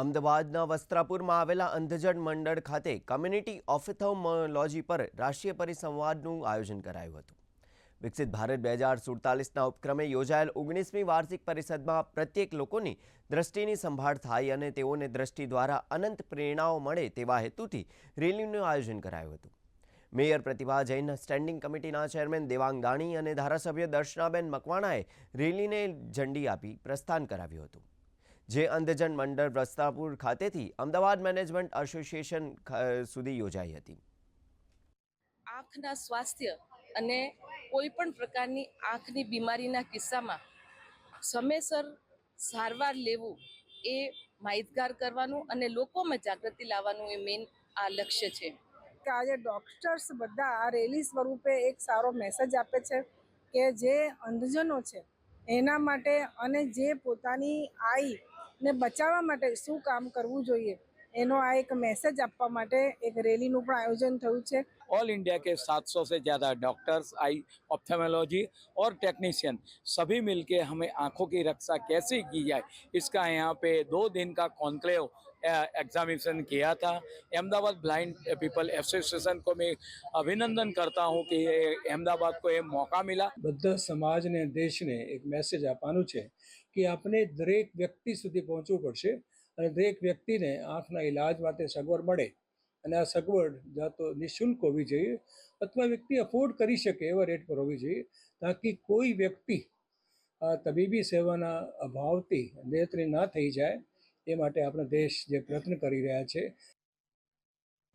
અમદાવાદના વસ્ત્રાપુરમાં આવેલા અંધજન મંડળ ખાતે કમ્યુનિટી ઓફિથોમોલોજી પર રાષ્ટ્રીય પરિસંવાદનું આયોજન કરાયું હતું. વિકસિત ભારત બે હજાર સુડતાલીસના ઉપક્રમે યોજાયેલ ઓગણીસમી વાર્ષિક પરિષદમાં પ્રત્યેક લોકોની દ્રષ્ટિની સંભાળ થાય અને તેઓને દ્રષ્ટિ દ્વારા અનંત પ્રેરણાઓ મળે તેવા હેતુથી રેલીનું આયોજન કરાયું હતું. મેયર પ્રતિભા જૈન, સ્ટેન્ડિંગ કમિટીના ચેરમેન દેવાંગ દાણી અને ધારાસભ્ય દર્શનાબેન મકવાણાએ રેલીને ઝંડી આપી પ્રસ્થાન કરાવ્યું હતું. જે અંધજન મંડળ વસ્ત્રાપુર ખાતેથી અમદાવાદ મેનેજમેન્ટ એસોસિએશન સુધી યોજાઈ હતી. આંખના સ્વાસ્થ્ય અને કોઈ પણ પ્રકારની આંખની બીમારીના કિસ્સામાં સમયસર સારવાર લેવું એ માહિતગાર કરવાનું અને લોકોમાં જાગૃતિ લાવવાનું એ મેઇન આ લક્ષ્ય છે. કે આજે ડોક્ટર્સ બધા આ રેલી સ્વરૂપે એક સારો મેસેજ આપે છે કે જે અંધજનો છે એના માટે અને જે પોતાની આઈને બચાવવા માટે શું કામ કરવું જોઈએ એનો આ એક મેસેજ આપવા માટે એક રેલીનું પણ આયોજન થયું છે ऑल इंडिया के 700 से ज़्यादा डॉक्टर्स आई ऑप्थेमोलॉजी और टेक्नीशियन सभी मिलके हमें आंखों की रक्षा कैसे की जाए इसका यहाँ पे दो दिन का कॉन्क्लेव एग्जामिनेशन किया था अहमदाबाद ब्लाइंड पीपल एसोसिएशन को मैं अभिनंदन करता हूँ कि ये अहमदाबाद को ये मौका मिला બધા સમાજને દેશને એક મેસેજ આપવાનું છે કે આપણે દરેક વ્યક્તિ સુધી પહોંચવું પડશે અને દરેક વ્યક્તિને આંખના ઈલાજ માટે સગવડ મળે અને આ સગવડ જા તો નિઃશુલ્ક હોવી જોઈએ અથવા વ્યક્તિ અફોર્ડ કરી શકે એવા રેટ પર હોવી જોઈએ તાકી કોઈ વ્યક્તિ આ તબીબી સેવાના અભાવથી નેત્રી ના થઈ જાય એ માટે આપણો દેશ જે પ્રયત્ન કરી રહ્યા છે